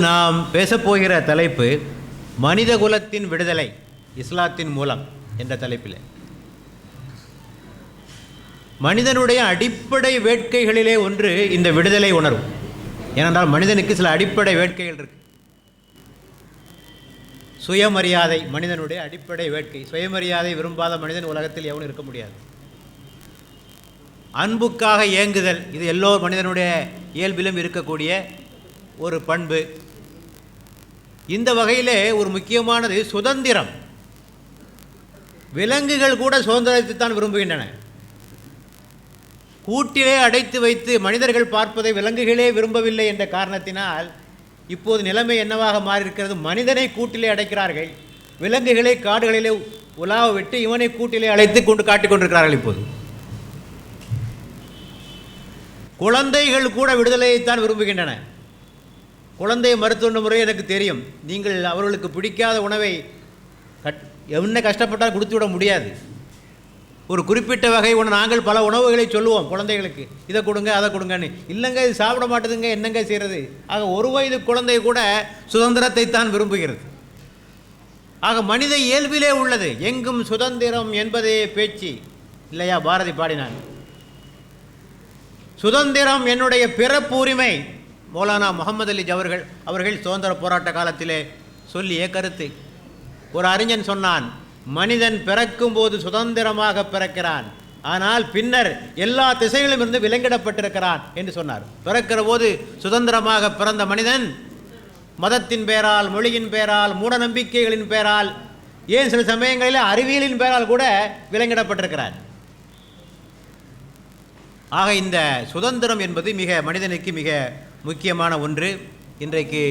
நாம் பேசப்போகிற தலைப்பு மனித குலத்தின் விடுதலை இஸ்லாத்தின் மூலம் என்ற தலைப்பில். மனிதனுடைய அடிப்படை வேட்கைகளிலே ஒன்று இந்த விடுதலை உணர்வு. ஏனென்றால் மனிதனுக்கு சில அடிப்படை வேட்கைகள் இருக்கு. சுயமரியாதை மனிதனுடைய அடிப்படை வேட்கை. சுயமரியாதை விரும்பாத மனிதன் உலகத்தில் எவனும் இருக்க முடியாது. அன்புக்காக இயங்குதல் இது எல்லோ மனிதனுடைய இயல்பிலும் இருக்கக்கூடிய ஒரு பண்பு. இந்த வகையிலே ஒரு முக்கியமானது சுதந்திரம். விலங்குகள் கூட சுதந்திரத்தை தான் விரும்புகின்றன. கூட்டிலே அடைத்து வைத்து மனிதர்கள் பார்ப்பதை விலங்குகளே விரும்பவில்லை என்ற காரணத்தினால் இப்போது நிலைமை என்னவாக மாறியிருக்கிறது? மனிதனை கூட்டிலே அடைக்கிறார்கள். விலங்குகளை காடுகளிலே உலாவ விட்டு இவனை கூட்டிலே அழைத்து கொண்டு காட்டிக் கொண்டிருக்கிறார்கள் இப்போது. குழந்தைகள் கூட விடுதலையைத்தான் விரும்புகின்றன. குழந்தை மருத்துவ முறை எனக்கு தெரியும். நீங்கள் அவர்களுக்கு பிடிக்காத உணவை கட் என்ன கஷ்டப்பட்டால் கொடுத்து விட முடியாது. ஒரு குறிப்பிட்ட வகை உணவு நாங்கள் பல உணவுகளை சொல்லுவோம் குழந்தைகளுக்கு. இதை கொடுங்க அதை கொடுங்கன்னு. இல்லைங்க இது சாப்பிட மாட்டேதுங்க என்னங்க செய்கிறது ஆக ஒரு வயது குழந்தை கூட சுதந்திரத்தை தான் விரும்புகிறது. ஆக மனித இயல்பிலே உள்ளது. எங்கும் சுதந்திரம் என்பதே பேச்சு. இல்லையா? பாரதி பாடினான் சுதந்திரம் என்னுடைய பிறப்பு உரிமை. மௌலானா முகமது அலி அவர்கள் அவர்கள் சுதந்திர போராட்ட காலத்திலே சொல்லிய கருத்து. ஒரு அறிஞன் சொன்னான் மனிதன் பிறக்கும் போது சுதந்திரமாக பிறக்கிறான். ஆனால் பின்னர் எல்லா திசைகளிலும் இருந்து விலங்கிடப்பட்டிருக்கிறான் என்று சொன்னார். பிறக்கிற போது சுதந்திரமாக பிறந்த மனிதன் மதத்தின் பெயரால் மொழியின் பெயரால் மூட நம்பிக்கைகளின் பெயரால் ஏன் சில சமயங்களில் அறிவியலின் பெயரால் கூட விலங்கிடப்பட்டிருக்கிறார். ஆக இந்த சுதந்திரம் என்பது மிக மனிதனுக்கு மிக முக்கியமான ஒன்று. இன்றைக்கு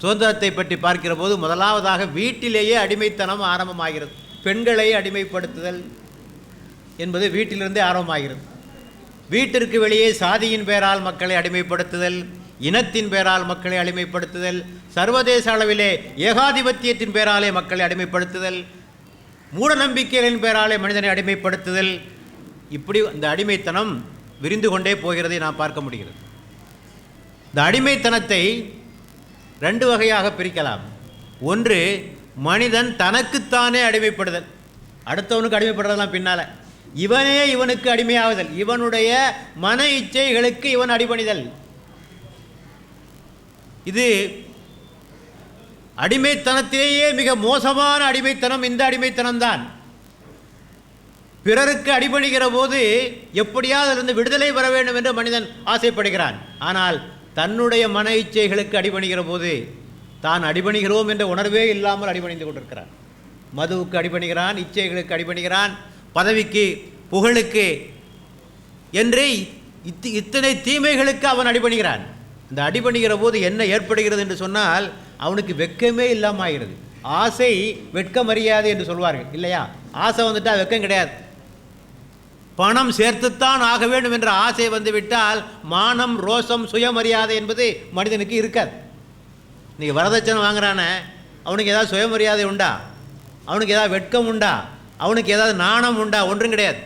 சுதந்திரத்தை பற்றி பார்க்கிற போது முதலாவதாக வீட்டிலேயே அடிமைத்தனம் ஆரம்பமாகிறது. பெண்களை அடிமைப்படுத்துதல் என்பது வீட்டிலிருந்தே ஆரம்பமாகிறது. வீட்டிற்கு வெளியே சாதியின் பெயரால் மக்களை அடிமைப்படுத்துதல் இனத்தின் பெயரால் மக்களை அடிமைப்படுத்துதல் சர்வதேச அளவிலே ஏகாதிபத்தியத்தின் பெயராலே மக்களை அடிமைப்படுத்துதல் மூடநம்பிக்கைகளின் பெயராலே மனிதனை அடிமைப்படுத்துதல். இப்படி இந்த அடிமைத்தனம் விரிந்து கொண்டே போகிறதை நாம் பார்க்க முடிகிறது. இந்த அடிமைத்தனத்தை ரெண்டு வகையாக பிரிக்கலாம். ஒன்று மனிதன் தனக்குத்தானே அடிமைப்படுதல். அடுத்தவனுக்கு அடிமைப்படுறதெல்லாம் பின்னால். இவனே இவனுக்கு அடிமையாகுதல் இவனுடைய மன இச்சைகளுக்கு இவன் அடிபணிதல். இது அடிமைத்தனத்திலேயே மிக மோசமான அடிமைத்தனம். இந்த அடிமைத்தனம்தான். பிறருக்கு அடிபணிகிற போது எப்படியாவது இருந்து விடுதலை பெற வேண்டும் என்று மனிதன் ஆசைப்படுகிறான். ஆனால் தன்னுடைய மன இச்சைகளுக்கு அடிபணிகிற போது தான் அடிபணிகிறோம் என்ற உணர்வே இல்லாமல் அடிபணிந்து கொண்டிருக்கிறான் மதுவுக்கு அடிபணிகிறான் இச்சைகளுக்கு அடிபணிகிறான் பதவிக்கு புகழுக்கு என்று இத்தி இத்தனை தீமைகளுக்கு அவன் அடிபணிகிறான். இந்த அடிபணிகிற போது என்ன ஏற்படுகிறது என்று சொன்னால் அவனுக்கு வெக்கமே இல்லாமல் ஆகிறது ஆசை வெட்கம் அறியாது என்று சொல்வார்கள் இல்லையா? ஆசை வந்துட்டால் வெக்கம் கிடையாது. பணம் சேர்த்துத்தான் ஆக வேண்டும் என்ற ஆசை வந்துவிட்டால் மானம் ரோசம் சுயமரியாதை என்பது மனிதனுக்கு இருக்காது. இன்றைக்கி வரதட்சணை வாங்குறானே அவனுக்கு ஏதாவது சுயமரியாதை உண்டா? அவனுக்கு ஏதாவது வெட்கம் உண்டா? அவனுக்கு ஏதாவது நாணம் உண்டா? ஒன்றும் கிடையாது.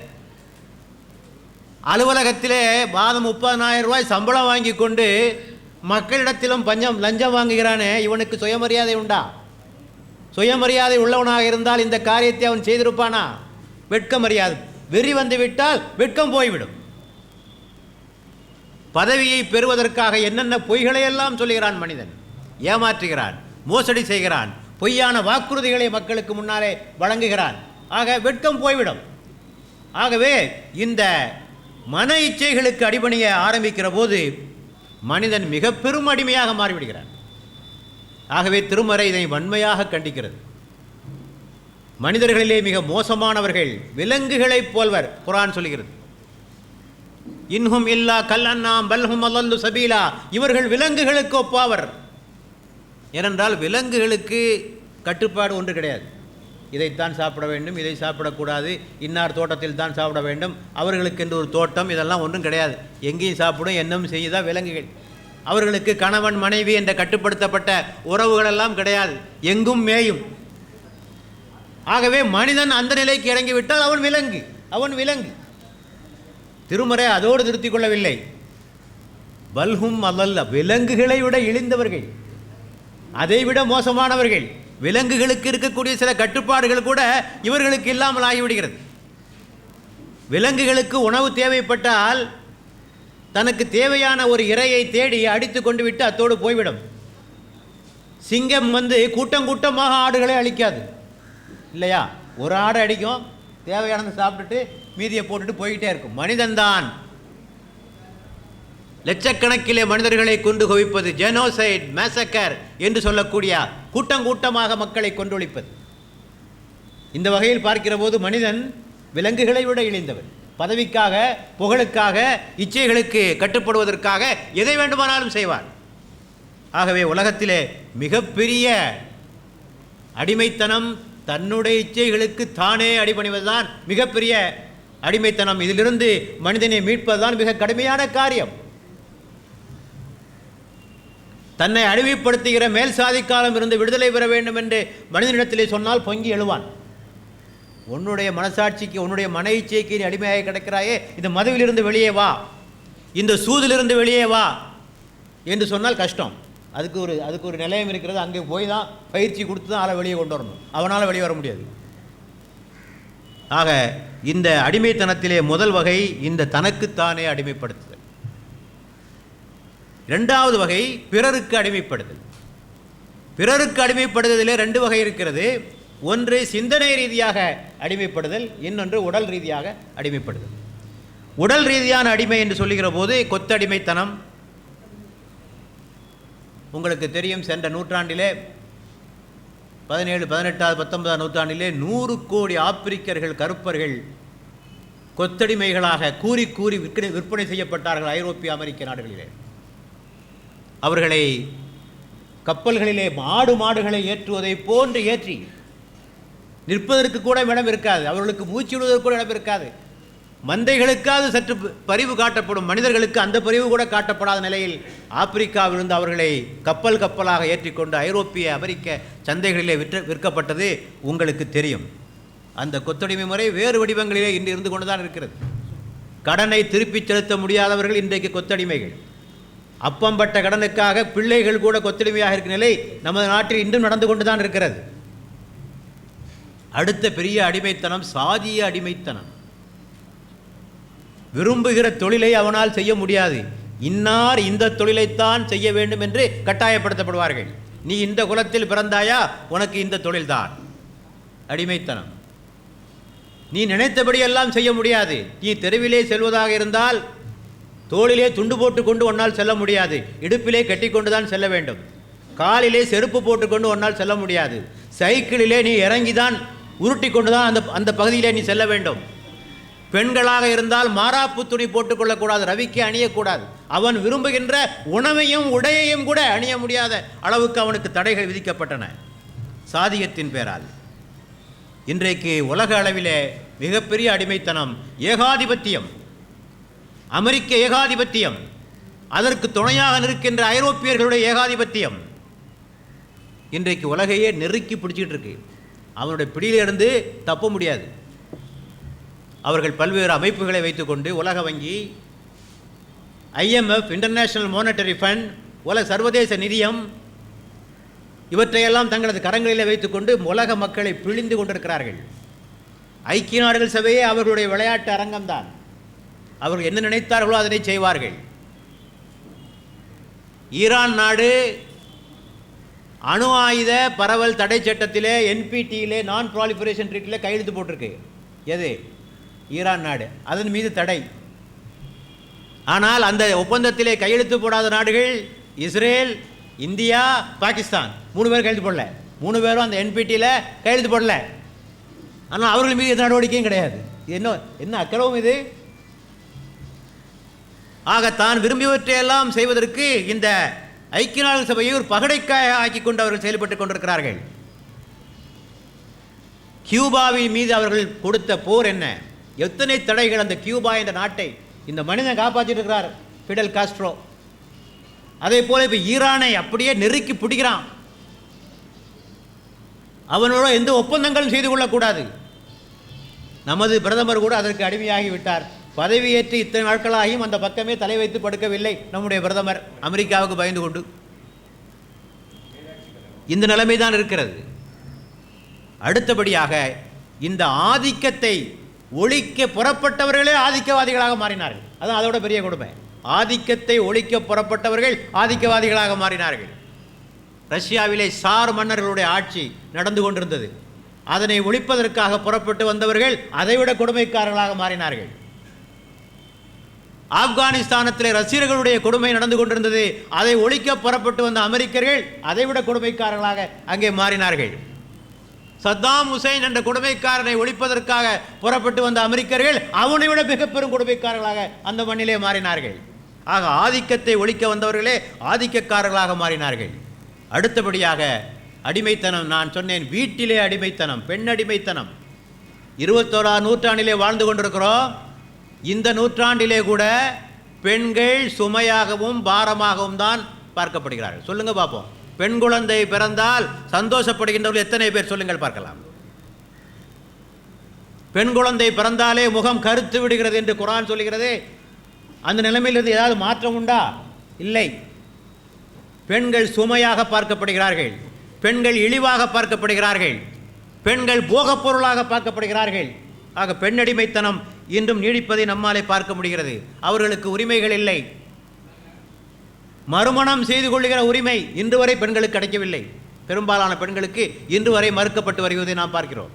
அலுவலகத்திலே மாதம் முப்பதனாயிரம் ரூபாய் சம்பளம் வாங்கி கொண்டு மக்களிடத்திலும் பஞ்சம் லஞ்சம் வாங்குகிறானே இவனுக்கு சுயமரியாதை உண்டா? சுயமரியாதை உள்ளவனாக இருந்தால் இந்த காரியத்தை அவன் செய்திருப்பானா? வெட்கம் அறியாது வெறி வந்துவிட்டால் வெட்கம் போய்விடும். பதவியை பெறுவதற்காக என்னென்ன பொய்களை எல்லாம் சொல்லுகிறான் மனிதன்? ஏமாற்றுகிறான் மோசடி செய்கிறான் பொய்யான வாக்குறுதிகளை மக்களுக்கு முன்னாலே வழங்குகிறான். ஆக வெட்கம் போய்விடும். ஆகவே இந்த மன இச்சைகளுக்கு அடிபணிய ஆரம்பிக்கிற போது மனிதன் மிக பெரும் அடிமையாக மாறிவிடுகிறான். ஆகவே திருமறை இதை வன்மையாக கண்டிக்கிறது. மனிதர்களிலே மிக மோசமானவர்கள் விலங்குகளைப் போல்வர் குரான் சொல்கிறது. இன்ஹும் இல்லா கல்லண்ணாம் பல்ஹும் அல்லல்லு சபீலா. இவர்கள் விலங்குகளுக்கு ஒப்பாவர். ஏனென்றால் விலங்குகளுக்கு கட்டுப்பாடு ஒன்று கிடையாது. இதைத்தான் சாப்பிட வேண்டும் இதை சாப்பிடக்கூடாது இன்னார் தோட்டத்தில் தான் சாப்பிட வேண்டும் அவர்களுக்கு என்று ஒரு தோட்டம் இதெல்லாம் ஒன்றும் கிடையாது. எங்கேயும் சாப்பிடும் என்னும் செய்யுதா விலங்குகள். அவர்களுக்கு கணவன் மனைவி என்ற கட்டுப்படுத்தப்பட்ட உறவுகளெல்லாம் கிடையாது. எங்கும் மேயும். ஆகவே மனிதன் அந்த நிலைக்கு இறங்கிவிட்டால் அவன் விலங்கு அவன் விலங்கு. திருமறை அதோடு நிறுத்திக் கொள்ளவில்லை. பல்ஹும் அல்லல்ல விலங்குகளை விட இழிந்தவர்கள் அதைவிட மோசமானவர்கள். விலங்குகளுக்கு இருக்கக்கூடிய சில கட்டுப்பாடுகள் கூட இவர்களுக்கு இல்லாமல் ஆகிவிடுகிறது. விலங்குகளுக்கு உணவு தேவைப்பட்டால் தனக்கு தேவையான ஒரு இரையை தேடி அடித்து கொண்டு விட்டு அத்தோடு போய்விடும். சிங்கம் வந்து கூட்டம் கூட்டமாக ஆடுகளை அழிக்காது. இல்லையா? ஒரு ஆடை அடிக்கும் தேவையானதை சாப்பிட்டுட்டு மீதியை போட்டுட்டு போய்கிட்டே இருக்கும். மனிதன்தான். லட்சக்கணக்கிலே மனிதர்களை கொண்டு குவிப்பது ஜெனோசைட் மேசக்கர் என்று சொல்லக்கூடிய கூட்டம் கூட்டமாக மக்களை கொண்டொழிப்பது. இந்த வகையில் பார்க்கிற போது மனிதன் விலங்குகளை விட இழிந்தவன். பதவிக்காக புகழுக்காக இச்சைகளுக்கு கட்டுப்படுவதற்காக எதை வேண்டுமானாலும் செய்வார் ஆகவே உலகத்திலே மிகப்பெரிய அடிமைத்தனம் தன்னுடைய இச்சைகளுக்கு தானே அடிபணிவதுதான் மிகப்பெரிய அடிமைத்தனம். இதிலிருந்து மனிதனை மீட்பதுதான் மிக கடுமையான காரியம். தன்னை அடிமைப்படுத்துகிற மேல் சாதிக்காலம் இருந்து விடுதலை பெற வேண்டும் என்று மனிதனிடத்திலே சொன்னால் பொங்கி எழுவான். உன்னுடைய மனசாட்சிக்கு உன்னுடைய மன இச்சைக்கு நீ அடிமையாக கிடக்கிறாயே இந்த மதுவிலிருந்து வெளியே வா. இந்த சூதிலிருந்து வெளியே வா என்று சொன்னால் கஷ்டம். அதுக்கு ஒரு அதுக்கு ஒரு நிலையம் இருக்கிறது. அங்கே போய் தான் பயிற்சி கொடுத்து தான் ஆளை வெளியே கொண்டு வரணும். அவனால் வெளியே வர முடியாது. ஆக இந்த அடிமைத்தனத்திலே முதல் வகை இந்த தனக்குத்தானே அடிமைப்படுத்துதல். இரண்டாவது வகை பிறருக்கு அடிமைப்படுதல். பிறருக்கு அடிமைப்படுதலே ரெண்டு வகை இருக்கிறது. ஒன்று சிந்தனை ரீதியாக அடிமைப்படுதல் இன்னொன்று உடல் ரீதியாக அடிமைப்படுதல். உடல் ரீதியான அடிமை என்று சொல்லுகிற போது கொத்தடிமைத்தனம் உங்களுக்கு தெரியும் சென்ற நூற்றாண்டிலே பதினேழு பதினெட்டாவது பத்தொன்பதாம் நூற்றாண்டிலே நூறு கோடி ஆப்பிரிக்கர்கள் கருப்பர்கள் கொத்தடிமைகளாக கூறி கூறி விற்பனை விற்பனை செய்யப்பட்டார்கள் ஐரோப்பிய அமெரிக்க நாடுகளிலே. அவர்களை கப்பல்களிலே மாடு மாடுகளை ஏற்றுவதை போன்று ஏற்றி நிற்பதற்கு கூட இடம் இருக்காது. அவர்களுக்கு மூச்சு விடுவதற்கு கூட இடம் இருக்காது. மந்தைகளுக்காவது சற்று பரிவு காட்டப்படும் மனிதர்களுக்கு அந்த பரிவு கூட காட்டப்படாத நிலையில் ஆப்பிரிக்காவிலிருந்து அவர்களை கப்பல் கப்பலாக ஏற்றிக்கொண்டு ஐரோப்பிய அமெரிக்க சந்தைகளிலே விற்ற விற்கப்பட்டது உங்களுக்கு தெரியும். அந்த கொத்தடிமை முறை வேறு வடிவங்களிலே இன்று இருந்து கொண்டு தான் இருக்கிறது. கடனை திருப்பிச் செலுத்த முடியாதவர்கள் இன்றைக்கு கொத்தடிமைகள். அப்பம்பட்ட கடனுக்காக பிள்ளைகள் கூட கொத்தடிமையாக இருக்கும் நிலை நமது நாட்டில் இன்றும் நடந்து கொண்டு தான் இருக்கிறது. அடுத்த பெரிய அடிமைத்தனம் சாதிய அடிமைத்தனம். விரும்புகிற தொழிலை அவனால் செய்ய முடியாது. இன்னார் இந்த தொழிலைத்தான் செய்ய வேண்டும் என்று கட்டாயப்படுத்தப்படுவார்கள். நீ இந்த குலத்தில் பிறந்தாயா? உனக்கு இந்த தொழில்தான். அடிமைத்தனம். நீ நினைத்தபடியெல்லாம் செய்ய முடியாது. நீ தெருவிலே செல்வதாக இருந்தால் தோளிலே துண்டு போட்டு கொண்டு ஒன்னால் செல்ல முடியாது. இடுப்பிலே கட்டிக்கொண்டு தான் செல்ல வேண்டும். காலிலே செருப்பு போட்டுக்கொண்டு ஒன்னால் செல்ல முடியாது. சைக்கிளிலே நீ இறங்கி தான் உருட்டி கொண்டு தான் அந்த அந்த பகுதியிலே நீ செல்ல வேண்டும். பெண்களாக இருந்தால் மாறாப்பு துணி போட்டுக்கொள்ளக்கூடாது ரவிக்கு அணியக்கூடாது. அவன் விரும்புகின்ற உணவையும் உடையையும் கூட அணிய முடியாத அளவுக்கு அவனுக்கு தடைகள் விதிக்கப்பட்டன. சாதியத்தின் பேரால். இன்றைக்கு உலக அளவிலே மிகப்பெரிய அடிமைத்தனம் ஏகாதிபத்தியம். அமெரிக்க ஏகாதிபத்தியம். அதற்கு துணையாக நிற்கின்ற ஐரோப்பியர்களுடைய ஏகாதிபத்தியம். இன்றைக்கு உலகையே நெருக்கி பிடிச்சிக்கிட்டு இருக்கு. அவனுடைய பிடியிலிருந்து தப்ப முடியாது. அவர்கள் பல்வேறு அமைப்புகளை வைத்துக்கொண்டு உலக வங்கி ஐஎம்எஃப் இன்டர்நேஷ்னல் மானிட்டரி ஃபண்ட் உலக சர்வதேச நிதியம் இவற்றையெல்லாம் தங்களது கரங்களிலே வைத்துக்கொண்டு உலக மக்களை பிழிந்து கொண்டிருக்கிறார்கள். ஐக்கிய நாடுகள் சபையே அவர்களுடைய விளையாட்டு அரங்கம்தான். அவர்கள் என்ன நினைத்தார்களோ அதனை செய்வார்கள். ஈரான் நாடு அணு ஆயுத பரவல் தடை சட்டத்திலே என்பிடியிலே நான் ப்ராலிஃபரேஷன் ட்ரீட்டில் கையெழுத்து போட்டிருக்கு. எது? ஈரான் நாடு. அதன் மீது தடை. ஆனால் அந்த ஒப்பந்தத்திலே கையெழுத்து போடாத நாடுகள் இஸ்ரேல் இந்தியா பாகிஸ்தான். மூணு பேர் கையெழுத்து போடல. மூணு பேரும் அந்த என்பிடியில் கையெழுத்து போடல. ஆனால் அவர்கள் மீது எந்த நடவடிக்கையும் கிடையாது. என்ன என்ன அக்கறவும் இது? ஆக தான் விரும்பியவற்றையெல்லாம் செய்வதற்கு இந்த ஐக்கிய நாடுகள் சபையை ஒரு பகடைக்காய ஆக்கி கொண்டு அவர்கள் செயல்பட்டுக் கொண்டிருக்கிறார்கள். கியூபாவின் மீது அவர்கள் கொடுத்த போர் என்ன? எத்தனை தடைகள் அந்த கியூபா என்ற நாட்டை இந்த மனிதன் காப்பாற்றிட்டு இருக்கிறார் ஃபிடல் காஸ்ட்ரோ. அதே போல இப்போ ஈரானை அப்படியே நெருக்கி பிடிக்கிறான். அவனோட எந்த ஒப்பந்தங்களும் செய்து கொள்ளக்கூடாது. நமது பிரதமர் கூட அதற்கு அடிமையாகி விட்டார். பதவியேற்று இத்தனை நாட்களாகியும் அந்த பக்கமே தலை வைத்து படுக்கவில்லை நம்முடைய பிரதமர். அமெரிக்காவுக்கு பயந்து கொண்டு. இந்த நிலைமை தான் இருக்கிறது. அடுத்தபடியாக இந்த ஆதிக்கத்தை ஒழிக்க புறப்பட்டவர்களே ஆதிக்கவாதிகளாக மாறினார்கள். அதான் அதோட பெரிய கொடுமை. ஆதிக்கத்தை ஒழிக்க புறப்பட்டவர்கள் ஆதிக்கவாதிகளாக மாறினார்கள். ரஷ்யாவிலே சார் மன்னர்களுடைய ஆட்சி நடந்து கொண்டிருந்தது. அதனை ஒழிப்பதற்காக புறப்பட்டு வந்தவர்கள் அதைவிட கொடுமைக்காரர்களாக மாறினார்கள். ஆப்கானிஸ்தானத்திலே ரசிகர்களுடைய கொடுமை நடந்து கொண்டிருந்தது. அதை ஒழிக்க புறப்பட்டு வந்த அமெரிக்கர்கள் அதைவிட கொடுமைக்காரர்களாக அங்கே மாறினார்கள். சத்தாம் ஹுசைன் என்ற கொடுமைக்காரனை ஒழிப்பதற்காக புறப்பட்டு வந்த அமெரிக்கர்கள் அவனை விட மிக பெரும் கொடுமைக்காரர்களாக அந்த மண்ணிலே மாறினார்கள். ஆக ஆதிக்கத்தை ஒழிக்க வந்தவர்களே ஆதிக்கக்காரர்களாக மாறினார்கள். அடுத்தபடியாக அடிமைத்தனம் நான் சொன்னேன் வீட்டிலே அடிமைத்தனம் பெண் அடிமைத்தனம். இருபத்தோராம் நூற்றாண்டிலே வாழ்ந்து கொண்டிருக்கிறோம். இந்த நூற்றாண்டிலே கூட பெண்கள் சுமையாகவும் பாரமாகவும் தான் பார்க்கப்படுகிறார்கள். சொல்லுங்கள் பார்ப்போம் பெண் குழந்தை பிறந்தால் சந்தோஷப்படுகின்றவர்கள் எத்தனை பேர் சொல்லுங்கள் பார்க்கலாம். பெண் குழந்தை பிறந்தாலே முகம் கருத்து விடுகிறது என்று குரான் சொல்லுகிறது. அந்த நிலைமையிலிருந்து ஏதாவது மாற்றம் உண்டா? இல்லை. பெண்கள் சுமையாக பார்க்கப்படுகிறார்கள். பெண்கள் இழிவாக பார்க்கப்படுகிறார்கள். பெண்கள் போகப் பொருளாக பார்க்கப்படுகிறார்கள். ஆக பெண்ணடிமைத்தனம் இன்றும் நீடிப்பதை நம்மாலே பார்க்க முடிகிறது. அவர்களுக்கு உரிமைகள் இல்லை. மறுமணம் செய்து கொள்ளுகிற உரிமை இன்று வரை பெண்களுக்கு கிடைக்கவில்லை. பெரும்பாலான பெண்களுக்கு இன்று வரை மறுக்கப்பட்டு வருவதை நாம் பார்க்கிறோம்.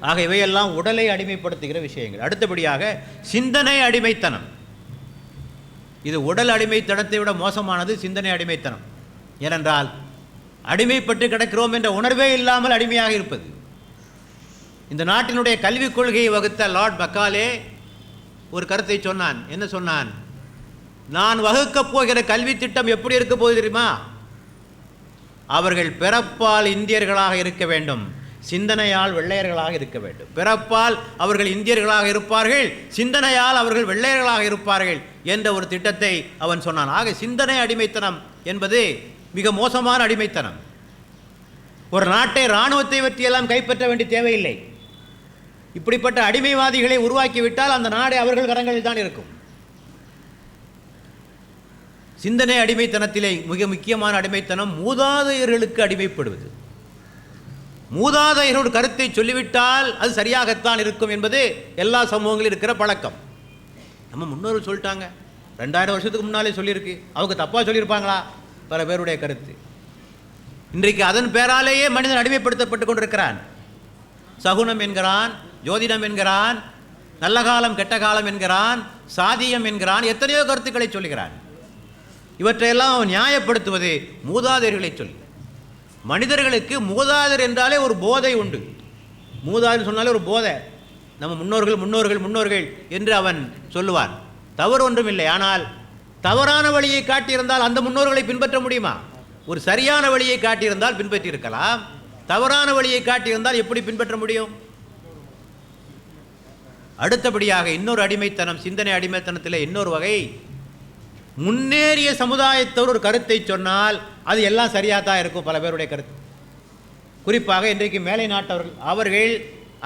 ஆக இவையெல்லாம் உடலை அடிமைப்படுத்துகிற விஷயங்கள். அடுத்தபடியாக சிந்தனை அடிமைத்தனம். இது உடல் அடிமைத்தனத்தை விட மோசமானது சிந்தனை அடிமைத்தனம். ஏனென்றால் அடிமைப்பட்டு கிடக்கிறோம் என்ற உணர்வே இல்லாமல் அடிமையாக இருப்பது. இந்த நாட்டினுடைய கல்விக் கொள்கையை வகுத்த லார்ட் பக்காலே ஒரு கருத்தை சொன்னான். என்ன சொன்னான்? நான் வகுக்கப் போகிற கல்வி திட்டம் எப்படி இருக்க போகுது தெரியுமா? அவர்கள் பிறப்பால் இந்தியர்களாக இருக்க வேண்டும். சிந்தனையால் வெள்ளையர்களாக இருக்க வேண்டும். பிறப்பால் அவர்கள் இந்தியர்களாக இருப்பார்கள். சிந்தனையால் அவர்கள் வெள்ளையர்களாக இருப்பார்கள் என்ற ஒரு திட்டத்தை அவன் சொன்னான். ஆக சிந்தனை அடிமைத்தனம் என்பது மிக மோசமான அடிமைத்தனம். ஒரு நாட்டை இராணுவத்தை பற்றியெல்லாம் கைப்பற்ற வேண்டிய தேவையில்லை. இப்படிப்பட்ட அடிமைவாதிகளை உருவாக்கிவிட்டால் அந்த நாடு அவர்கள் கரங்களில் தான் இருக்கும். சிந்தனை அடிமைத்தனத்திலே மிக முக்கியமான அடிமைத்தனம் மூதாதையர்களுக்கு அடிமைப்படுவது. மூதாதையரோட கருத்தை சொல்லிவிட்டால் அது சரியாகத்தான் இருக்கும் என்பது எல்லா சமூகங்களும் இருக்கிற பழக்கம். நம்ம முன்னோர்கள் சொல்லிட்டாங்க. ரெண்டாயிரம் வருஷத்துக்கு முன்னாலே சொல்லியிருக்கு. அவங்க தப்பாக சொல்லியிருப்பாங்களா? பல பேருடைய கருத்து. இன்றைக்கு அதன் பேராலேயே மனிதன் அடிமைப்படுத்தப்பட்டு கொண்டிருக்கிறான். சகுனம் என்கிறான் ஜோதிடம் என்கிறான் நல்ல காலம் கெட்ட காலம் என்கிறான் சாதியம் என்கிறான் எத்தனையோ கருத்துக்களை சொல்லுகிறான். இவற்றையெல்லாம் அவன் நியாயப்படுத்துவது மூதாதையர்களை சொல்லி. மனிதர்களுக்கு மூதாதர் என்றாலே ஒரு போதை உண்டு. மூதாதர் சொன்னாலே ஒரு போதை. நம்ம முன்னோர்கள் முன்னோர்கள் முன்னோர்கள் என்று அவன் சொல்லுவான். தவறு ஒன்றும் இல்லை. ஆனால் தவறான வழியை காட்டியிருந்தால் அந்த முன்னோர்களை பின்பற்ற முடியுமா? ஒரு சரியான வழியை காட்டியிருந்தால் பின்பற்றியிருக்கலாம். தவறான வழியை காட்டியிருந்தால் எப்படி பின்பற்ற முடியும்? அடுத்தபடியாக இன்னொரு அடிமைத்தனம் சிந்தனை அடிமைத்தனத்தில் இன்னொரு வகை முன்னேறிய சமுதாயத்தோடு ஒரு கருத்தை சொன்னால் அது எல்லாம் சரியாக தான் இருக்கும் பல பேருடைய கருத்து. குறிப்பாக இன்றைக்கு மேலை நாட்டவர்கள் அவர்கள்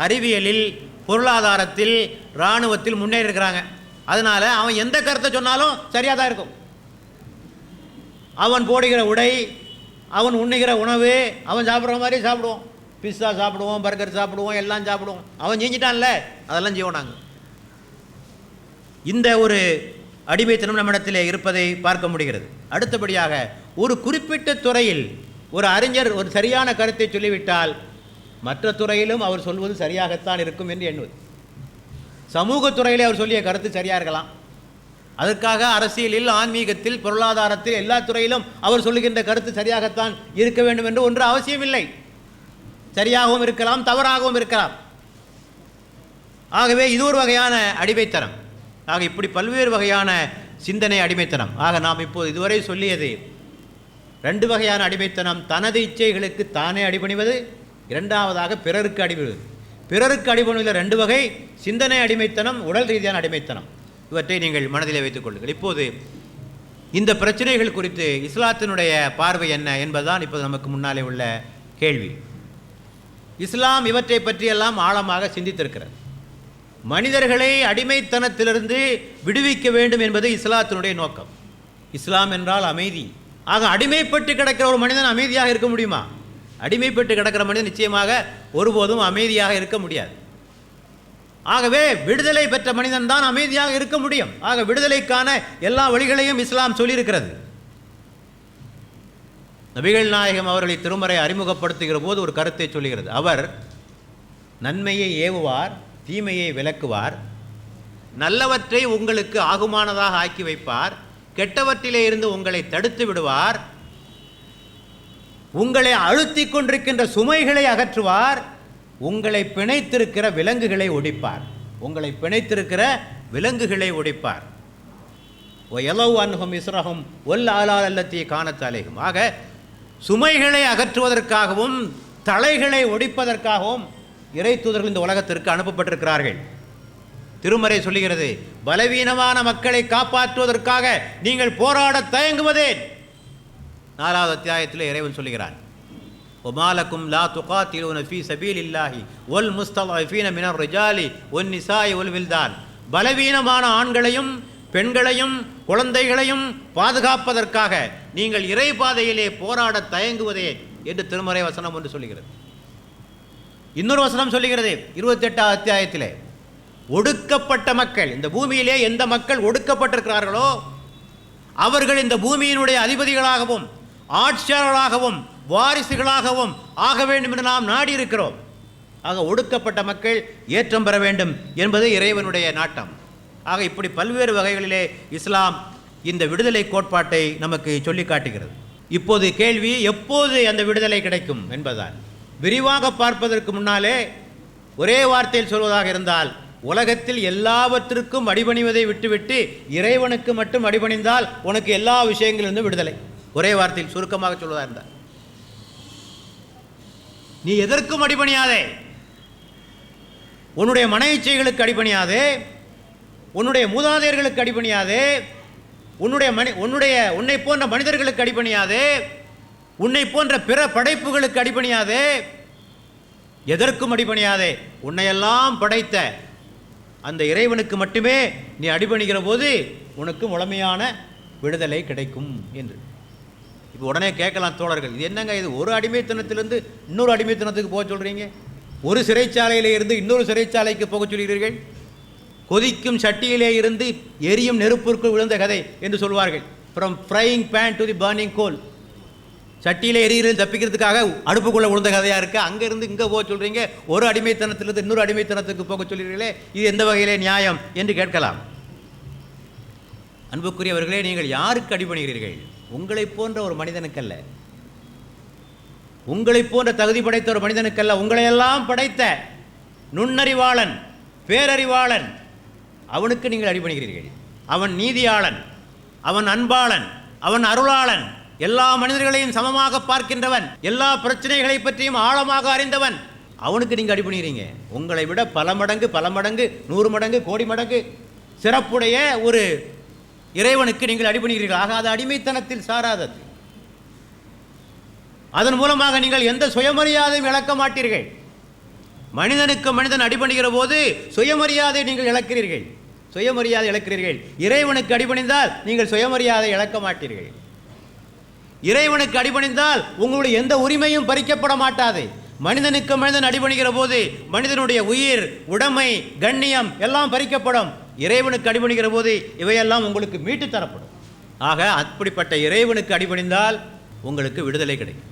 அறிவியலில் பொருளாதாரத்தில் இராணுவத்தில் முன்னேறி இருக்கிறாங்க. அதனால் அவன் எந்த கருத்தை சொன்னாலும் சரியாக தான் இருக்கும். அவன் போடுகிற உடை அவன் உண்ணுகிற உணவு அவன் சாப்பிட்ற மாதிரி சாப்பிடுவோம். பிஸ்ஸா சாப்பிடுவோம் பர்கர் சாப்பிடுவோம் எல்லாம் சாப்பிடுவோம். அவன் செஞ்சிட்டான்ல அதெல்லாம் செய்வோம் நாங்கள் இந்த ஒரு அடிமைத்தனம் நம்மிடத்தில் இருப்பதை பார்க்க முடிகிறது. அடுத்தபடியாக ஒரு குறிப்பிட்ட துறையில் ஒரு அறிஞர் ஒரு சரியான கருத்தை சொல்லிவிட்டால் மற்ற துறையிலும் அவர் சொல்வது சரியாகத்தான் இருக்கும் என்று எண்ணுவது. சமூக துறையிலே அவர் சொல்லிய கருத்து சரியாக இருக்கலாம். அதற்காக அரசியலில் ஆன்மீகத்தில் பொருளாதாரத்தில் எல்லா துறையிலும் அவர் சொல்லுகின்ற கருத்து சரியாகத்தான் இருக்க வேண்டும் என்று ஒன்று அவசியமில்லை. சரியாகவும் இருக்கலாம் தவறாகவும் இருக்கலாம். ஆகவே இது ஒரு வகையான அடிமைத்தனம். ஆக இப்படி பல்வேறு வகையான சிந்தனை அடிமைத்தனம். ஆக நாம் இப்போது இதுவரை சொல்லியது ரெண்டு வகையான அடிமைத்தனம். தனது இச்சைகளுக்கு தானே அடிபணிவது இரண்டாவதாக பிறருக்கு அடிபடுவது பிறருக்கு அடிபணிவில் ரெண்டு வகை சிந்தனை அடிமைத்தனம் உடல் ரீதியான அடிமைத்தனம். இவற்றை நீங்கள் மனதில் வைத்துக் கொள்ளுங்கள். இப்போது இந்த பிரச்சனைகள் குறித்து இஸ்லாத்தினுடைய பார்வை என்ன என்பதுதான் இப்போது நமக்கு முன்னாலே உள்ள கேள்வி. இஸ்லாம் இவற்றை பற்றியெல்லாம் ஆழமாக சிந்தித்திருக்கிறது. மனிதர்களை அடிமைத்தனத்திலிருந்து விடுவிக்க வேண்டும் என்பது இஸ்லாத்தினுடைய நோக்கம். இஸ்லாம் என்றால் அமைதி. ஆக அடிமைப்பட்டு கிடக்கிற ஒரு மனிதன் அமைதியாக இருக்க முடியுமா? அடிமைப்பட்டு கிடக்கிற மனிதன் நிச்சயமாக ஒருபோதும் அமைதியாக இருக்க முடியாது. ஆகவே விடுதலை பெற்ற மனிதன் தான் அமைதியாக இருக்க முடியும். ஆக விடுதலைக்கான எல்லா வழிகளையும் இஸ்லாம் சொல்லியிருக்கிறது. நபிகள் நாயகம் அவர்களை திருமறை அறிமுகப்படுத்துகிற போது ஒரு கருத்தை சொல்லுகிறது. அவர் நன்மையை ஏவுவார் தீமையை விலக்குவார் நல்லவற்றை உங்களுக்கு ஆகுமானதாக ஆக்கி வைப்பார். கெட்டவற்றிலே இருந்து உங்களை தடுத்து விடுவார். உங்களை அழுத்திக் கொண்டிருக்கின்ற சுமைகளை அகற்றுவார். உங்களை பிணைத்திருக்கிற விலங்குகளை ஒடிப்பார். உங்களை பிணைத்திருக்கிற விலங்குகளை ஒடிப்பார். எலவு அன்ஹும் இஸ்ரஹும் ஒல் ஆலால் அல்லத்திய காணத்தாலேகும் ஆக சுமைகளை அகற்றுவதற்காகவும் தலைகளை ஒடிப்பதற்காகவும் இறை தூதர்கள் இந்த உலகத்திற்கு அனுப்பப்பட்டிருக்கிறார்கள். திருமறை சொல்லுகிறது பலவீனமான மக்களை காப்பாற்றுவதற்காக நீங்கள் போராட தயங்குவதே நாலாவது அத்தியாயத்தில் இறைவன் சொல்லுகிறான் ஒமாலக்கும் லா துகாத்திலூன ஃபி சபீல் இல்லாஹி ஒல் முஸ்தலீன மினர் ரிஜாலி ஒன் நிசாய் ஒல் வில்தான். பலவீனமான ஆண்களையும் பெண்களையும் குழந்தைகளையும் பாதுகாப்பதற்காக நீங்கள் இறை பாதையிலே போராட தயங்குவதே என்று திருமறை வசனம் ஒன்று சொல்லுகிறது. இன்னொரு வசனம் சொல்லுகிறது இருபத்தி எட்டாம் அத்தியாயத்திலே ஒடுக்கப்பட்ட மக்கள் இந்த பூமியிலே எந்த மக்கள் ஒடுக்கப்பட்டிருக்கிறார்களோ அவர்கள் இந்த பூமியினுடைய அதிபதிகளாகவும் ஆட்சியாளர்களாகவும் வாரிசுகளாகவும் ஆக வேண்டும் என்று நாம் நாடி இருக்கிறோம் ஆக ஒடுக்கப்பட்ட மக்கள் ஏற்றம் பெற வேண்டும் என்பது இறைவனுடைய நாட்டம். ஆக இப்படி பல்வேறு வகைகளிலே இஸ்லாம் இந்த விடுதலை கோட்பாட்டை நமக்கு சொல்லி காட்டுகிறது இப்போது கேள்வி எப்போது அந்த விடுதலை கிடைக்கும் என்பதுதான். விரிவாக பார்ப்பதற்கு முன்னாலே ஒரே வார்த்தையில் சொல்வதாக இருந்தால் உலகத்தில் எல்லாவற்றிற்கும் அடிபணிவதை விட்டுவிட்டு இறைவனுக்கு மட்டும் அடிபணிந்தால் உனக்கு எல்லா விஷயங்களிலிருந்தும் விடுதலை. ஒரே வார்த்தையில் சுருக்கமாக சொல்வதாக இருந்தால். நீ எதற்கும் அடிபணியாதே. உன்னுடைய மன இச்சைகளுக்கு அடிபணியாதே. உன்னுடைய மூதாதையர்களுக்கு அடிபணியாதே. உன்னுடைய மனி உன்னுடைய உன்னை போன்ற மனிதர்களுக்கு அடிபணியாதே. உன்னை போன்ற பிற படைப்புகளுக்கு அடிபணியாதே எதற்கும் அடிபணியாதே உன்னையெல்லாம் படைத்த அந்த இறைவனுக்கு மட்டுமே நீ அடிபணிகிற போது உனக்கு முழுமையான விடுதலை கிடைக்கும் என்று. இப்போ உடனே கேட்கலாம் தோழர்கள் இது என்னங்க இது? ஒரு அடிமைத்தனத்திலிருந்து இன்னொரு அடிமைத்தனத்துக்கு போக சொல்கிறீங்க ஒரு சிறைச்சாலையில் இருந்து இன்னொரு சிறைச்சாலைக்கு போக சொல்கிறீர்கள்? கொதிக்கும் சட்டியிலே இருந்து எரியும் நெருப்பிற்குள் விழுந்த கதை என்று சொல்வார்கள். From frying pan to the burning coal சட்டியில் எரியிறது தப்பிக்கிறதுக்காக அடுப்புக்குள்ளே விழுந்த கதையாக இருக்குது அங்கேருந்து இங்கே போக சொல்கிறீங்க ஒரு அடிமைத்தனத்திலிருந்து இன்னொரு அடிமைத்தனத்துக்கு போக சொல்கிறீர்களே இது எந்த வகையிலே நியாயம் என்று கேட்கலாம். அன்புக்குரியவர்களே நீங்கள் யாருக்கு அடிபணிகிறீர்கள்? உங்களைப் போன்ற ஒரு மனிதனுக்கல்ல. உங்களைப் போன்ற தகுதி படைத்த ஒரு மனிதனுக்கல்ல. உங்களையெல்லாம் படைத்த நுண்ணறிவாளன் பேரறிவாளன் அவனுக்கு நீங்கள் அடிபணிகிறீர்கள். அவன் நீதியாளன் அவன் அன்பாளன் அவன் அருளாளன் எல்லா மனிதர்களையும் சமமாக பார்க்கின்றவன் எல்லா பிரச்சனைகளை பற்றியும் ஆழமாக அறிந்தவன். அவனுக்கு நீங்கள் அடிபணிகிறீங்க உங்களை விட பல மடங்கு பல மடங்கு நூறு மடங்கு கோடி மடங்கு சிறப்புடைய ஒரு இறைவனுக்கு நீங்கள் அடிபணிகிறீர்கள் ஆக அது அடிமைத்தனத்தில் சாராதது. அதன் மூலமாக நீங்கள் எந்த சுயமரியாதையும் இழக்க மாட்டீர்கள். மனிதனுக்கு மனிதன் அடிபணிகிற போது சுயமரியாதை நீங்கள் இழக்கிறீர்கள். சுயமரியாதை இழக்கிறீர்கள். இறைவனுக்கு அடிபணிந்தால் நீங்கள் சுயமரியாதை இழக்க மாட்டீர்கள். இறைவனுக்கு அடிபணிந்தால் உங்களுடைய எந்த உரிமையும் பறிக்கப்பட மாட்டாது. மனிதனுக்கு மனிதன் அடிபணிகிற போது மனிதனுடைய உயிர் உடைமை கண்ணியம் எல்லாம் பறிக்கப்படும். இறைவனுக்கு அடிபணிகிற போது இவையெல்லாம் உங்களுக்கு மீட்டு தரப்படும். ஆக அப்படிப்பட்ட இறைவனுக்கு அடிபணிந்தால் உங்களுக்கு விடுதலை கிடைக்கும்.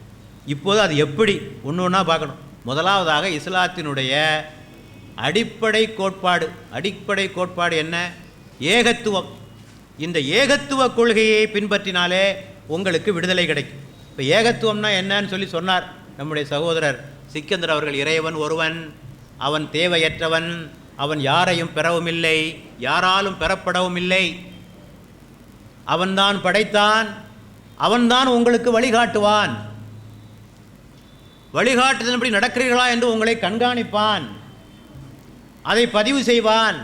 இப்போது அது எப்படி? ஒன்று ஒன்றா பார்க்கணும். முதலாவதாக இஸ்லாத்தினுடைய அடிப்படை கோட்பாடு. அடிப்படை கோட்பாடு என்ன? ஏகத்துவம். இந்த ஏகத்துவ கொள்கையை பின்பற்றினாலே உங்களுக்கு விடுதலை கிடைக்கும். இப்போ ஏகத்துவம்னா என்னன்னு சொல்லி சொன்னார் நம்முடைய சகோதரர் சிக்கந்தர் அவர்கள் இறைவன் ஒருவன் அவன் தேவையற்றவன் அவன் யாரையும் பெறவும் இல்லை யாராலும் பெறப்படவும் இல்லை அவன்தான் படைத்தான் அவன்தான் உங்களுக்கு வழிகாட்டுவான். வழிகாட்டுதன்படி நடக்கிறீர்களா என்று உங்களை கண்காணிப்பான். அதை பதிவு செய்வான்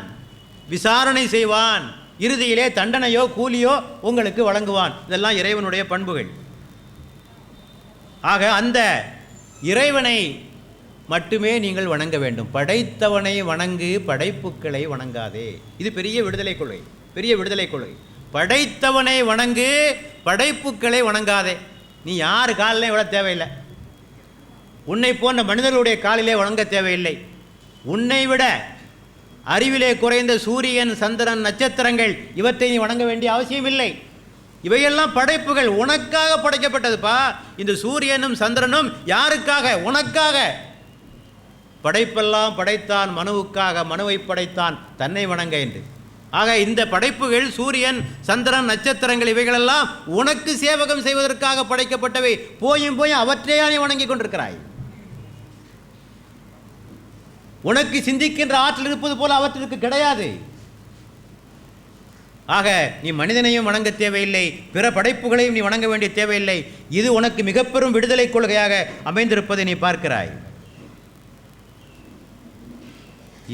விசாரணை செய்வான். இறுதியிலே தண்டனையோ கூலியோ உங்களுக்கு வழங்குவான். இதெல்லாம் இறைவனுடைய பண்புகள். ஆக அந்த இறைவனை மட்டுமே நீங்கள் வணங்க வேண்டும். படைத்தவனை வணங்கு படைப்புக்களை வணங்காதே. இது பெரிய விடுதலை கொள்கை பெரிய விடுதலை கொள்கை. படைத்தவனை வணங்கு படைப்புகளை வணங்காதே. நீ யார் காலிலே விட தேவையில்லை. உன்னை போன்ற மனிதர்களுடைய காலிலே வணங்க தேவையில்லை. உன்னை விட அறிவிலே குறைந்த சூரியன் சந்திரன் நட்சத்திரங்கள் இவற்றை நீ வணங்க வேண்டிய அவசியமில்லை. இவையெல்லாம் படைப்புகள். உனக்காக படைக்கப்பட்டதுப்பா. இந்த சூரியனும் சந்திரனும் யாருக்காக? உனக்காக. படைப்பெல்லாம் படைத்தான் மனுவுக்காக மனுவை படைத்தான் தன்னை வணங்க என்று. ஆக இந்த படைப்புகள் சூரியன் சந்திரன் நட்சத்திரங்கள் இவைகளெல்லாம் உனக்கு சேவகம் செய்வதற்காக படைக்கப்பட்டவை. போயும் போய் அவற்றையா நீ வணங்கி கொண்டிருக்கிறாய்? உனக்கு சிந்திக்கின்ற ஆற்றல் இருப்பது போல அவற்றிற்கு கிடையாது. ஆக நீ மனிதனையும் வணங்க தேவையில்லை பிற படைப்புகளையும் நீ வணங்க வேண்டிய தேவையில்லை. இது உனக்கு மிக பெரும் விடுதலை கொள்கையாக அமைந்திருப்பதை நீ பார்க்கிறாய்.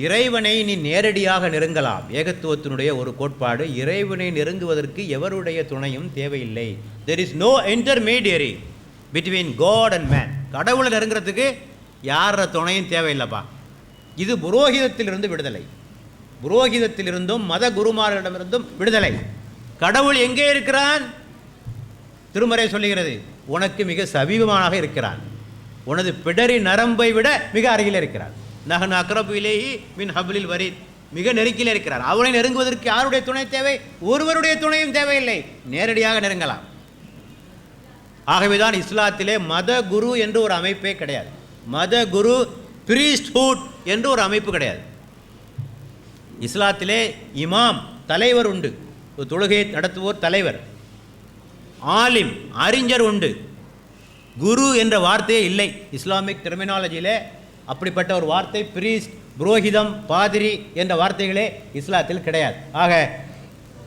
இறைவனை நீ நேரடியாக நெருங்கலாம். ஏகத்துவத்தினுடைய ஒரு கோட்பாடு இறைவனை நெருங்குவதற்கு எவருடைய துணையும் தேவையில்லை. There is no intermediary between God and man கடவுளை நெருங்குறதுக்கு யார துணையும் தேவையில்லைப்பா. இது புரோகிதத்திலிருந்து விடுதலை. புரோகிதத்திலிருந்தும் மத குருமார்களிடமிருந்தும் விடுதலை. கடவுள் எங்கே இருக்கிறான் திருமறை சொல்லுகிறது உனக்கு மிக சமீபமாக இருக்கிறான். உனது பிடரி நரம்பை விட மிக அருகில் இருக்கிறான். நகன் அக்ரபிலேயே மின் ஹபிலில் வரி மிக நெருக்கில் இருக்கிறார். அவனை நெருங்குவதற்கு யாருடைய துணை தேவை? ஒருவருடைய துணையும் தேவையில்லை. நேரடியாக நெருங்கலாம். ஆகவேதான் இஸ்லாத்திலே மத குரு என்று ஒரு அமைப்பே கிடையாது. மத குரு பிரீஸ்ட்ஹுட் என்று ஒரு அமைப்பு கிடையாது. இஸ்லாத்திலே இமாம் தலைவர் உண்டு. ஒரு தொழுகையை நடத்துவோர் தலைவர். ஆலிம் அறிஞர் உண்டு. குரு என்ற வார்த்தையே இல்லை. இஸ்லாமிக் டெர்மினாலஜியில் அப்படிப்பட்ட ஒரு வார்த்தை பிரீஸ்ட் புரோஹிதம் பாதிரி என்ற வார்த்தைகளே இஸ்லாத்தில் கிடையாது. ஆக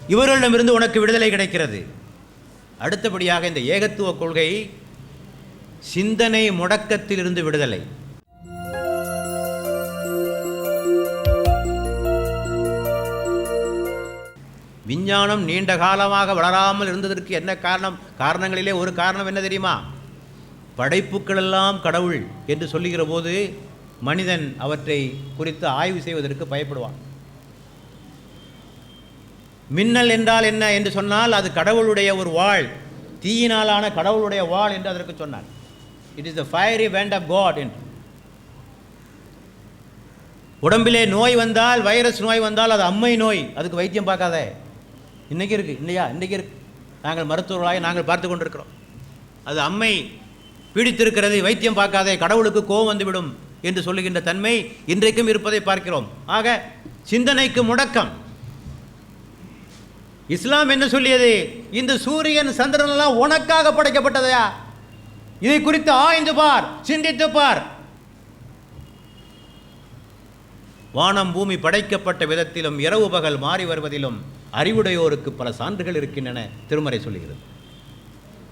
இவர்களிடமிருந்து உனக்கு விடுதலை கிடைக்கிறது. அடுத்தபடியாக இந்த ஏகத்துவ கொள்கை சிந்தனை முடக்கத்திலிருந்து விடுதலை. விஞ்ஞானம் நீண்ட காலமாக வளராமல் இருந்ததற்கு என்ன காரணம்? காரணங்களிலே ஒரு காரணம் என்ன தெரியுமா? படைப்புக்களெல்லாம் கடவுள் என்று சொல்லுகிற போது மனிதன் அவற்றை குறித்து ஆய்வு செய்வதற்கு பயப்படுவான். மின்னல் என்றால் என்ன என்று சொன்னால் அது கடவுளுடைய ஒரு வாழ். தீயினாலான கடவுளுடைய வாழ் என்று அதற்கு சொன்னான் it is the fiery wand of God என்று. உடம்பிலே நோய் வந்தால் வைரஸ் நோய் வந்தால் அது அம்மை நோய். அதுக்கு வைத்தியம் பார்க்காத. இன்றைக்கி இருக்குது இல்லையா இன்றைக்கி இருக்குது நாங்கள் மருத்துவர்களாக நாங்கள் பார்த்து கொண்டிருக்கிறோம். அது அம்மை பீடித்திருக்கிறது வைத்தியம் பார்க்காதே கடவுளுக்கு கோபம் வந்துவிடும் என்று சொல்லுகின்ற தன்மை இன்றைக்கும் இருப்பதை பார்க்கிறோம். ஆக சிந்தனைக்கு முடக்கம். இஸ்லாம் என்ன சொல்லியது? இந்த சூரியன் சந்திரனெல்லாம் உனக்காக படைக்கப்பட்டதையா? இதை குறித்து ஆய்ந்து பார் சிந்தித்து பார். வானம் பூமி படைக்கப்பட்ட விதத்திலும் இரவு பகல் மாறி வருவதிலும் அறிவுடையோருக்கு பல சான்றுகள் இருக்கின்றன திருமறை சொல்லுகிறது.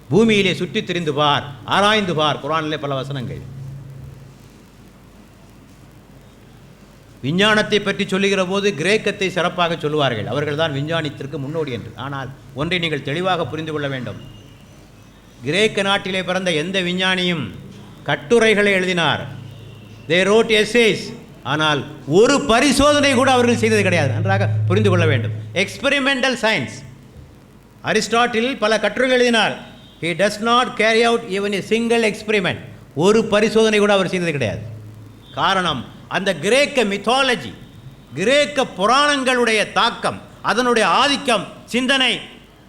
பூமியிலே சுற்றித் திரிந்து பார் ஆராய்ந்து பார் குரானிலே பல வசனங்கள். விஞ்ஞானத்தை பற்றி சொல்லுகிற போது கிரேக்கத்தை சிறப்பாக சொல்லுவார்கள். அவர்கள்தான் விஞ்ஞானத்திற்கு முன்னோடி என்று. ஆனால் ஒன்றை நீங்கள் தெளிவாக புரிந்து கொள்ள வேண்டும். கிரேக்க நாட்டிலே பிறந்த எந்த விஞ்ஞானியும் கட்டுரைகளை எழுதினார். தே ரோட் எஸ்ஏஸ் ஆனால் ஒரு பரிசோதனை கூட அவர்கள் செய்தது கிடையாது. நன்றாக புரிந்து கொள்ள வேண்டும். எக்ஸ்பெரிமெண்டல் சயின்ஸ் அரிஸ்டாட்டில் பல கட்டுரைகள் எழுதினார். He does not carry out even a single experiment ஒரு பரிசோதனை கூட அவர் செய்தது கிடையாது. காரணம் அந்த கிரேக்க மித்தாலஜி கிரேக்க புராணங்களுடைய தாக்கம் அதனுடைய ஆதிக்கம் சிந்தனை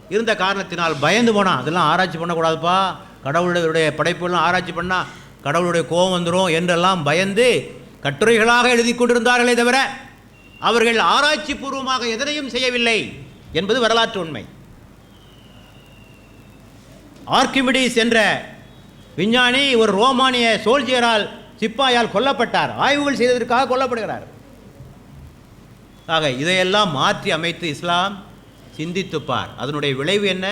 இருந்த காரணத்தினால் பயந்து போனான். அதெல்லாம் ஆராய்ச்சி பண்ணக்கூடாதுப்பா. கடவுளுடைய படைப்புலாம் ஆராய்ச்சி பண்ணால் கடவுளுடைய கோபம் வந்துடும் என்றெல்லாம் பயந்து கட்டுரைகளாக எழுதி கொண்டிருந்தார்களே தவிர அவர்கள் ஆராய்ச்சி பூர்வமாக எதனையும் செய்யவில்லை என்பது வரலாற்று உண்மை. ஆர்கிமிடிஸ் என்ற விஞ்ஞானி ஒரு ரோமானிய சோல்ஜியரால் சிப்பாயால் கொல்லப்பட்டார். ஆய்வுகள் செய்ததற்காக கொல்லப்படுகிறார். ஆக இதையெல்லாம் மாற்றி அமைத்து இஸ்லாம் சிந்தித்துப்பார் அதனுடைய விளைவு என்ன?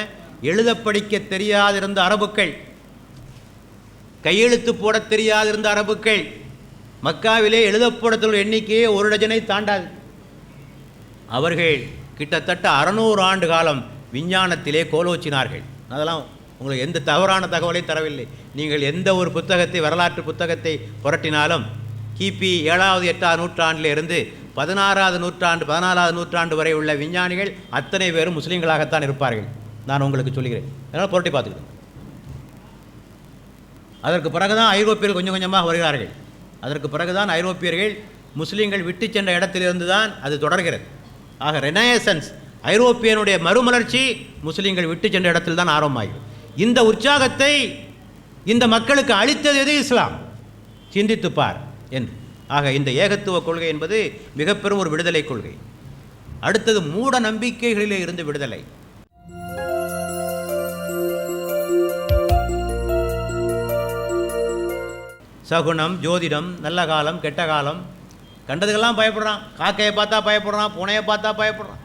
எழுத படிக்க தெரியாதிருந்த அரபுக்கள் கையெழுத்து போட தெரியாதிருந்த அரபுக்கள் மக்காவிலே எழுதப்படத்துள்ள எண்ணிக்கையே ஒரு டஜனை தாண்டாது. அவர்கள் கிட்டத்தட்ட அறநூறு ஆண்டு காலம் விஞ்ஞானத்திலே கோலோச்சினார்கள். அதெல்லாம் உங்களுக்கு எந்த தவறான தகவலை தரவில்லை. நீங்கள் எந்த ஒரு புத்தகத்தை வரலாற்று புத்தகத்தை புரட்டினாலும் கிபி ஏழாவது எட்டாவது நூற்றாண்டிலிருந்து பதினாறாவது நூற்றாண்டு பதினாலாவது நூற்றாண்டு வரை உள்ள விஞ்ஞானிகள் அத்தனை பேரும் முஸ்லீம்களாகத்தான் இருப்பார்கள். நான் உங்களுக்கு சொல்லுகிறேன். அதனால் புரட்டி பார்த்துக்கிடுங்க. அதற்கு பிறகுதான் ஐரோப்பியர்கள் கொஞ்சம் கொஞ்சமாக வருகிறார்கள். அதற்கு பிறகுதான் ஐரோப்பியர்கள் முஸ்லீம்கள் விட்டு சென்ற இடத்திலிருந்து தான் அது தொடர்கிறது. ஆக ரெனயசன்ஸ் ஐரோப்பியனுடைய மறுமலர்ச்சி முஸ்லீம்கள் விட்டு சென்ற இடத்தில் தான் ஆரம்பமாகிறது இந்த உற்சாகத்தை இந்த மக்களுக்கு அளித்தது எது? இஸ்லாம். சிந்தித்துப் பார் என்று. ஆக இந்த ஏகத்துவ கொள்கை என்பது மிகப்பெரும் ஒரு விடுதலை கொள்கை. அடுத்தது மூட நம்பிக்கைகளிலே இருந்து விடுதலை. சகுனம் ஜோதிடம் நல்ல காலம் கெட்ட காலம். கண்டதுக்கெல்லாம் பயப்படுறான். காக்கையை பார்த்தா பயப்படுறான் புனையை பார்த்தா பயப்படுறான்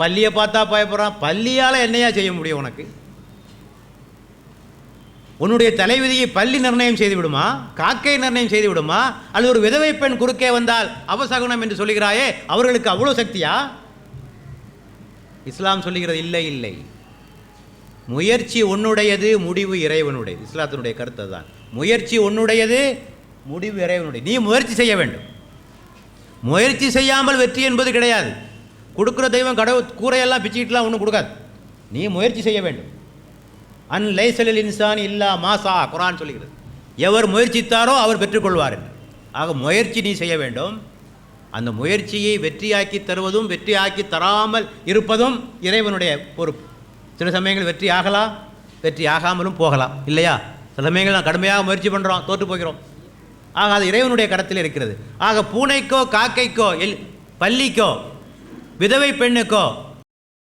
பல்லியை பார்த்தா பயப்படுறான். பல்லியால் என்னையா செய்ய முடியும் உனக்கு? உன்னுடைய தலைவிதியை பள்ளி நிர்ணயம் செய்து விடுமா? காக்கை நிர்ணயம் செய்து விடுமா? அல்லது ஒரு விதவை பெண் குறுக்கே வந்தால் அவசகுணம் என்று சொல்லுகிறாயே அவர்களுக்கு அவ்வளோ சக்தியா? இஸ்லாம் சொல்லுகிறது இல்லை இல்லை. முயற்சி உன்னுடையது முடிவு இறைவனுடையது. இஸ்லாத்தினுடைய கருத்து தான் முயற்சி உன்னுடையது முடிவு இறைவனுடைய. நீ முயற்சி செய்ய வேண்டும். முயற்சி செய்யாமல் வெற்றி என்பது கிடையாது. கொடுக்குற தெய்வம் கடவுள் கூரையெல்லாம் பிச்சுக்கிட்டுலாம் ஒன்றும் கொடுக்காது. நீ முயற்சி செய்ய வேண்டும். அன் லைசலில் இன்சான் இல்லா மாசா குரான் சொல்லுகிறது. எவர் முயற்சித்தாரோ அவர் பெற்றுக்கொள்வார் ஆக முயற்சி நீ செய்ய வேண்டும். அந்த முயற்சியை வெற்றியாக்கி தருவதும் வெற்றியாக்கி தராமல் இருப்பதும் இறைவனுடைய பொறுப்பு. சில சமயங்கள் வெற்றி ஆகலாம் வெற்றி ஆகாமலும் போகலாம். இல்லையா? சமயங்கள் நான் கடுமையாக முயற்சி பண்ணுறோம் தோற்று போகிறோம். ஆக அது இறைவனுடைய கடத்தில் இருக்கிறது. ஆக பூனைக்கோ காக்கைக்கோ எல் பள்ளிக்கோ விதவை பெண்ணுக்கோ